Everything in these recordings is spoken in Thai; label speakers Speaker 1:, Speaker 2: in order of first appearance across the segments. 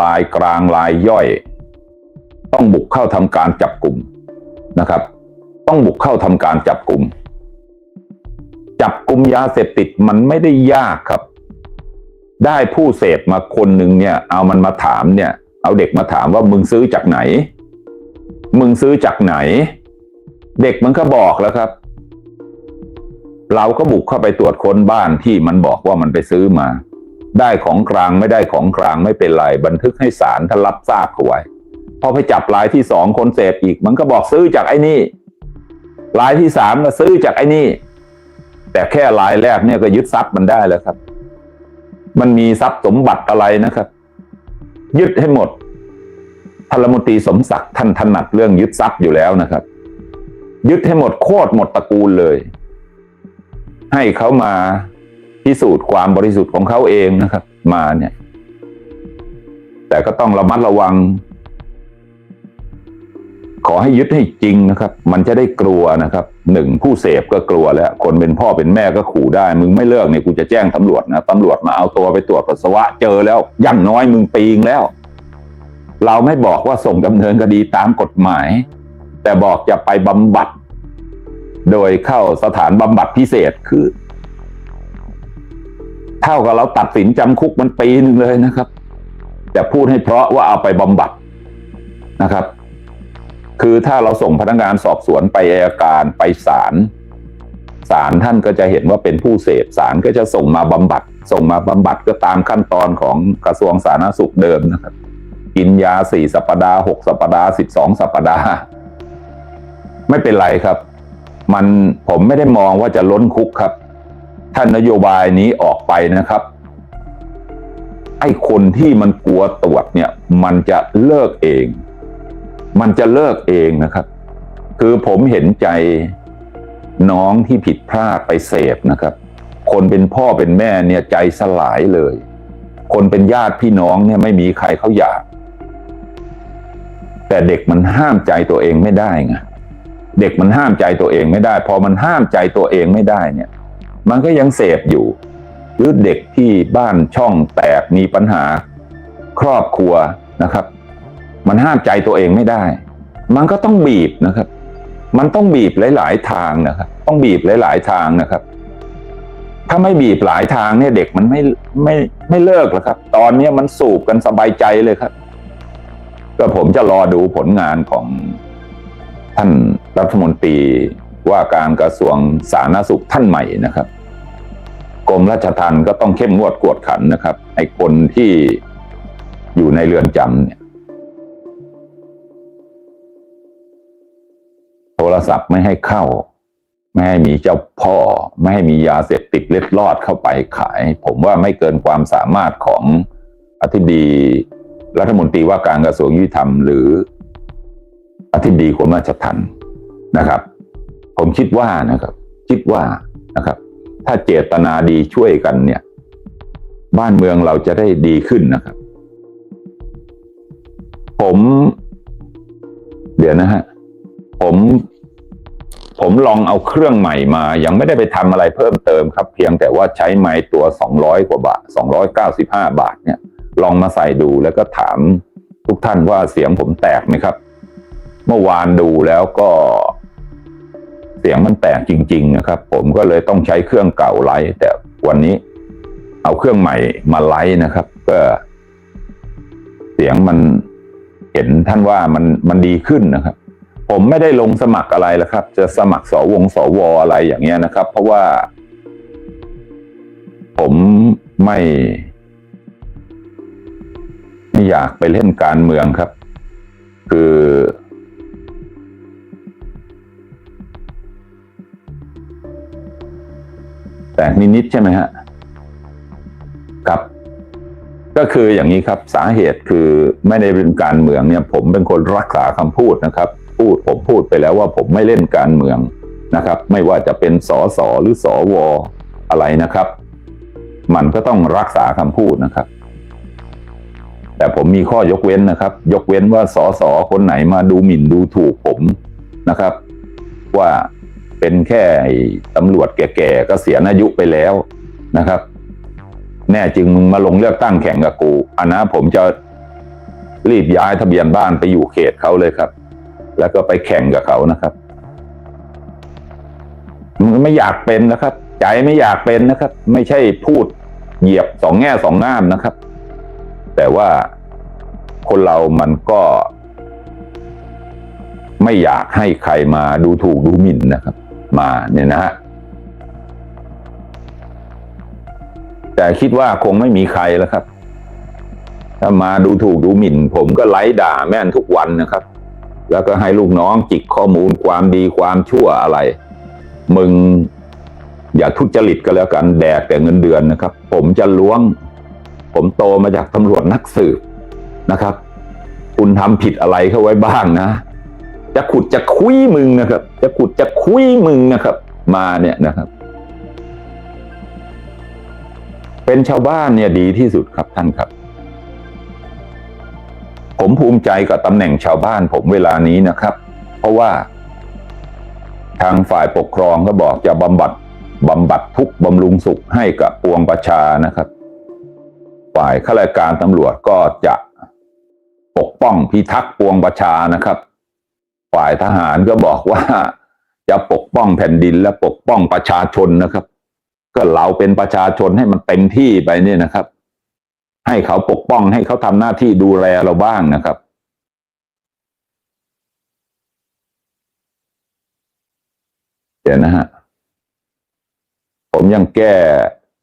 Speaker 1: ลายกลางลายย่อย ต้องบุกเข้าทำการจับกลุ่มนะครับ ต้องบุกเข้าทำการจับกลุ่ม จับกลุ่มยาเสพติดมันไม่ได้ยากครับ ได้ผู้เสพมาคนหนึ่งเนี่ย เอามันมาถามเนี่ย เอาเด็กมาถามว่ามึงซื้อจากไหน มึงซื้อจากไหน เด็กมันก็บอกแล้วครับเราก็บุกเข้าไปตรวจค้นบ้านที่มันบอกว่ามันไปซื้อมา ได้ของกลางไม่ได้ของกลางไม่เป็นไร บันทึกให้ศาลท่านรับทราบเขาไว้พอไปจับรายที่สองคนเสพอีก มันก็บอกซื้อจากไอ้นี่รายที่สามก็ซื้อจากไอ้นี่ แต่แค่รายแรกเนี่ยก็ยึดทรัพย์มันได้แล้วครับ มันมีทรัพย์สมบัติอะไรนะครับ ยึดให้หมดท่านรัฐมตีสมศักดิ์ท่านถนัดเรื่องยึดทรัพย์อยู่แล้วนะครับ ยึดให้หมดโคตรหมดตระกูลเลย ให้เขามา พิสูจน์ความบริสุทธิ์ของเขาเองนะครับ มาเนี่ย แต่ก็ต้องระมัดระวัง ขอให้ยึดให้จริงนะครับ มันจะได้กลัวนะครับหนึ่งผู้เสพก็กลัวแล้ว คนเป็นพ่อเป็นแม่ก็ขู่ได้ มึงไม่เลิกเนี่ยกูจะแจ้งตำรวจนะตำรวจมาเอาตัวไปตรวจปัสสาวะเจอแล้วอย่างน้อยมึงปีงแล้ว เราไม่บอกว่าส่งดำเนินคดีตามกฎหมาย แต่บอกจะไปบำบัด โดยเข้าสถานบำบัดพิเศษคือ เท่ากับเราตัดสินจำคุกมันปีหนึ่งเลยนะครับ แต่พูดให้เพราะว่าเอาไปบำบัดนะครับ คือถ้าเราส่งพนักงานสอบสวนไปอัยการไปศาลศาลท่านก็จะเห็นว่าเป็นผู้เสพศาลก็จะส่งมาบำบัด ส่งมาบำบัดก็ตามขั้นตอนของกระทรวงสาธารณสุขเดิมนะครับ กินยาสี่สัปปดาห์หกสัปปดาห์สิบสองสัปปดาห์ไม่เป็นไรครับ มันผมไม่ได้มองว่าจะล้นคุกครับ ท่านนโยบายนี้ออกไปนะครับไอ้คนที่มันกลัวตรวจเนี่ย มันจะเลิกเอง มันจะเลิกเองนะครับ คือผมเห็นใจน้องที่ผิดพลาดไปเสพนะครับ คนเป็นพ่อเป็นแม่เนี่ยใจสลายเลย คนเป็นญาติพี่น้องเนี่ยไม่มีใครเขาอยาก แต่เด็กมันห้ามใจตัวเองไม่ได้ไงเด็กมันห้ามใจตัวเองไม่ได้ พอมันห้ามใจตัวเองไม่ได้เนี่ย มันก็ยังเสพอยู่ หรือเด็กที่บ้านช่องแตกมีปัญหาครอบครัวนะครับ มันห้ามใจตัวเองไม่ได้ มันก็ต้องบีบนะครับ มันต้องบีบหลาย ๆ ทางนะครับ ต้องบีบหลาย ๆ ทางนะครับ ถ้าไม่บีบหลายทางเนี่ยเด็กมันไม่ไม่ไม่เลิกหรอกครับ ตอนนี้มันสูบกันสบายใจเลยครับ ก็ผมจะรอดูผลงานของท่านรัฐมนตรี ว่าการกระทรวงสาธารณสุขท่านใหม่นะครับกรมราชทัณฑ์ก็ต้องเข้มงวดกวดขันนะครับไอ้คนที่อยู่ในเรือนจำเนี่ยโทรศัพท์ไม่ให้เข้า ไม่ให้มีเจ้าพ่อ ไม่ให้มียาเสพติดเล็ดลอดเข้าไปขาย ผมว่าไม่เกินความสามารถของอธิบดีรัฐมนตรีว่าการกระทรวงยุติธรรม หรืออธิบดีกรมราชทัณฑ์นะครับ ผมคิดว่านะครับ คิดว่านะครับ ถ้าเจตนาดีช่วยกันเนี่ย บ้านเมืองเราจะได้ดีขึ้นนะครับ ผม เดี๋ยวนะฮะ ผมผมลองเอาเครื่องใหม่มา ยังไม่ได้ไปทำอะไรเพิ่มเติมครับ เพียงแต่ว่าใช้ไม้ตัวสองร้อยกว่าบาทสองร้อยเก้าสิบห้าบาทเนี่ย ลองมาใส่ดูแล้วก็ถามทุกท่านว่าเสียงผมแตกไหมครับ เมื่อวานดูแล้วก็ เสียงมันแตกจริงๆนะครับ ผมก็เลยต้องใช้เครื่องเก่าไลฟ์แต่วันนี้เอาเครื่องใหม่มาไลฟ์นะครับ ก็ เสียงมันเห็นท่านว่ามันมันดีขึ้นนะครับ ผมไม่ได้ลงสมัครอะไรแล้วครับ จะสมัครสวงสวอะไรอย่างเงี้ยนะครับ เพราะว่า ผมไม่ไม่อยากไปเล่นการเมืองครับ คือ ตกนิดๆใช่ไหมฮะครับ ก็คืออย่างนี้ครับ สาเหตุคือไม่ได้เป็นการเมืองเนี่ย ผมเป็นคนรักษาคำพูดนะครับ พูดผมพูดไปแล้วว่าผมไม่เล่นการเมืองนะครับ ไม่ว่าจะเป็นสอสอหรือสอวออะไรนะครับ มันก็ต้องรักษาคำพูดนะครับ แต่ผมมีข้อยกเว้นนะครับ ยกเว้นว่าสอสอคนไหนมาดูหมิ่นดูถูกผมนะครับ ว่า เป็นแค่ตำรวจแก่ๆก็เสียอายุไปแล้วนะครับ แน่จริงมึงมาลงเลือกตั้งแข่งกับกูอันนะผมจะรีบย้ายทะเบียนบ้านไปอยู่เขตเขาเลยครับ แล้วก็ไปแข่งกับเขานะครับมึงไม่อยากเป็นนะครับ ใจไม่อยากเป็นนะครับ ไม่ใช่พูดเหยียบสองแง่สองง่ามนะครับ แต่ว่าคนเรามันก็ ไม่อยากให้ใครมาดูถูกดูหมิ่นนะครับ มาเนี่ยนะฮะแต่คิดว่าคงไม่มีใครแล้วครับ ถ้ามาดูถูกดูหมิ่น ผมก็ไล่ด่าแม่นทุกวันนะครับ แล้วก็ให้ลูกน้องจิกข้อมูลความดีความชั่วอะไร มึงอย่าทุจริตก็แล้วกันแดกแต่เงินเดือนนะครับ ผมจะล้วง ผมโตมาจากตำรวจนักสืบนะครับ คุณทำผิดอะไรเข้าไว้บ้างนะ จะขุดจะคุยมึงนะครับ จะขุดจะคุยมึงนะครับ มาเนี่ยนะครับ เป็นชาวบ้านเนี่ยดีที่สุดครับท่านครับ ผมภูมิใจกับตำแหน่งชาวบ้านผมเวลานี้นะครับ เพราะว่า ทางฝ่ายปกครองก็บอกจะบำบัดบำบัดทุกบำรุงสุขให้กับปวงประชานะครับ ฝ่ายข้าราชการตำรวจก็จะปกป้องพิทักษ์ปวงประชานะครับ ฝ่ายทหารก็บอกว่าจะปกป้องแผ่นดินและปกป้องประชาชนนะครับ ก็เราเป็นประชาชนให้มันเต็มที่ไปเนี่ยนะครับ ให้เขาปกป้องให้เขาทำหน้าที่ดูแลเราบ้างนะครับ เดี๋ยวนะฮะผมยังแก้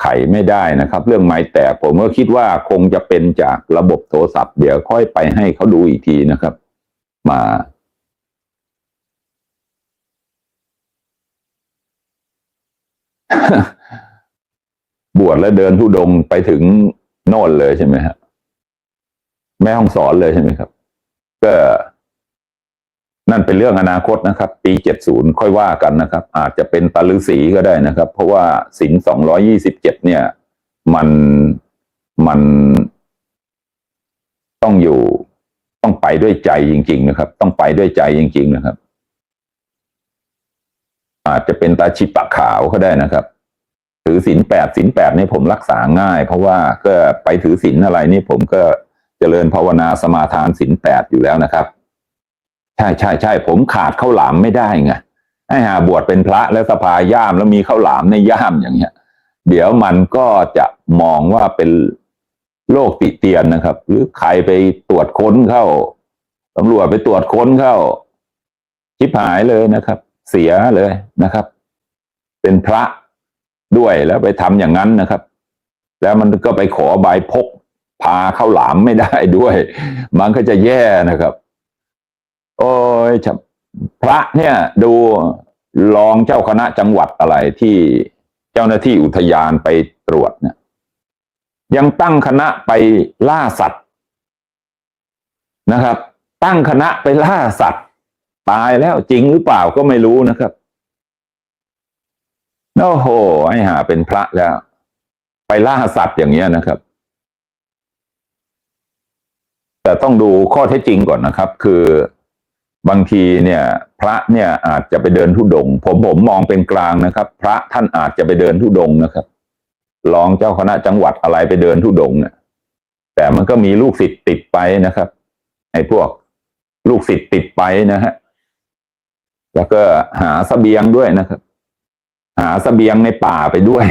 Speaker 1: ไขไม่ได้นะครับ เรื่องไม้แตกผมก็คิดว่าคงจะเป็นจากระบบโทรศัพท์ เดี๋ยวค่อยไปให้เขาดูอีกทีนะครับ มา บวชแล้วเดินทุดงไปถึงโน่นเลยใช่ไหมฮะแม่ห้องสอนเลยใช่ไหมครับ ก็นั่นเป็นเรื่องอนาคตนะครับ ปีเจ็ดศูนย์ค่อยว่ากันนะครับ อาจจะเป็นตาลือสีก็ได้นะครับ เพราะว่าสินสองร้อยี่สิบเจ็ดเนี่ย มันมันต้องอยู่ต้องไปด้วยใจจริง ๆ นะครับ ต้องไปด้วยใจจริง ๆ นะครับ อาจจะเป็นตาชิปะขาวก็ได้นะครับ ถือศีลแปดศีลแปดนี่ผมรักษาง่าย เพราะว่าก็ไปถือศีลอะไรนี่ผมก็เจริญภาวนาสมาทานศีลแปดอยู่แล้วนะครับ ใช่ใช่ใช่ผมขาดข้าวหลามไม่ได้ไงไอ้หาบวชเป็นพระแล้วสภาย่ามแล้วมีข้าวหลามในย่ามอย่างเงี้ย เดี๋ยวมันก็จะมองว่าเป็นโรคติเตียนนะครับ หรือใครไปตรวจค้นเข้าตำรวจไปตรวจค้นเข้าชิบหายเลยนะครับ เสียเลยนะครับ เป็นพระด้วยแล้วไปทำอย่างนั้นนะครับ แล้วมันก็ไปขอใบพก พาเข้าหลามไม่ได้ด้วย มันก็จะแย่นะครับ โอ้ยพระเนี่ยดูรองเจ้าคณะจังหวัดอะไรที่เจ้าหน้าที่อุทยานไปตรวจเนี่ยยังตั้งคณะไปล่าสัตว์นะครับ ตั้งคณะไปล่าสัตว์ ตายแล้วจริงหรือเปล่าก็ไม่รู้นะครับโอ้โหไอ้หาเป็นพระแล้ว ไปล่าสัตว์อย่างเงี้ยนะครับ แต่ต้องดูข้อเท็จจริงก่อนนะครับ คือบางทีเนี่ย พระเนี่ยอาจจะไปเดินทุดง ผมผมมองเป็นกลางนะครับ พระท่านอาจจะไปเดินทุดงนะครับรองเจ้าคณะจังหวัดอะไรไปเดินทุดงเนี่ยแต่มันก็มีลูกศิษย์ติดไปนะครับไอ้พวกลูกศิษย์ติดไปนะฮะ แล้วก็หาเสบียงด้วยนะครับ หาเสบียงในป่าไปด้วย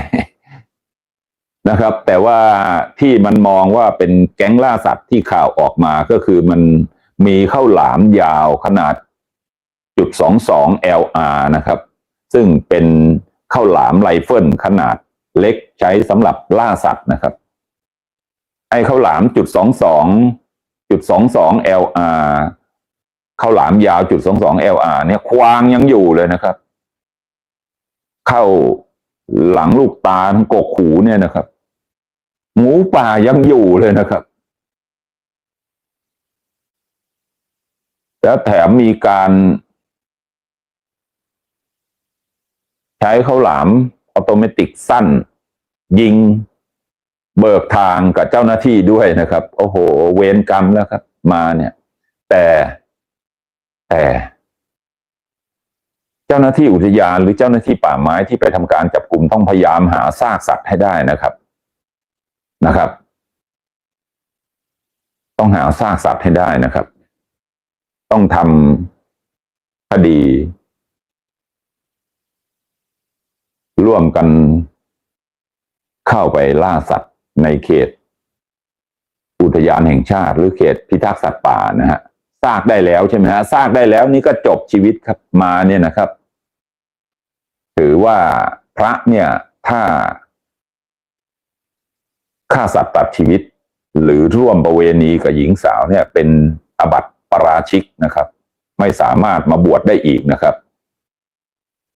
Speaker 1: นะครับ แต่ว่าที่มันมองว่าเป็นแก๊งล่าสัตว์ที่ข่าวออกมาก็คือมันมีข้าวหลามยาวขนาดจุดสองสอง LR นะครับ ซึ่งเป็นข้าวหลามไรเฟิลขนาดเล็กใช้สำหรับล่าสัตว์นะครับ ไอ้ข้าวหลามจุดสองสองจุดสองสอง LR ข้าวหลามยาวจุดสองสอง LR เนี่ยควางยังอยู่เลยนะครับ เข้าหลังลูกตาทั้งกกหูเนี่ยนะครับ หมูป่ายังอยู่เลยนะครับ แล้วแถมมีการใช้ข้าวหลามออโตเมติสั้น ยิงเบิกทางกับเจ้าหน้าที่ด้วยนะครับ โอ้โห เวรกรรมแล้วครับ มาเนี่ย แต่ แต่เจ้าหน้าที่อุทยานหรือเจ้าหน้าที่ป่าไม้ที่ไปทำการจับกลุ่มต้องพยายามหาซากสัตว์ให้ได้นะครับนะครับ ต้องหาซากสัตว์ให้ได้นะครับ ต้องทำคดี ร่วมกันเข้าไปล่าสัตว์ในเขต อุทยานแห่งชาติ หรือเขตพิทักษ์สัตว์ป่านะฮะ ซากได้แล้วใช่ไหมฮะซากได้แล้วนี่ก็จบชีวิตครับมาเนี่ยนะครับ ถือว่าพระเนี่ยถ้าฆ่าสัตว์ตัดชีวิต หรือร่วมประเวณีกับหญิงสาวเนี่ย เป็นอบัติปราชิกนะครับ ไม่สามารถมาบวชได้อีกนะครับ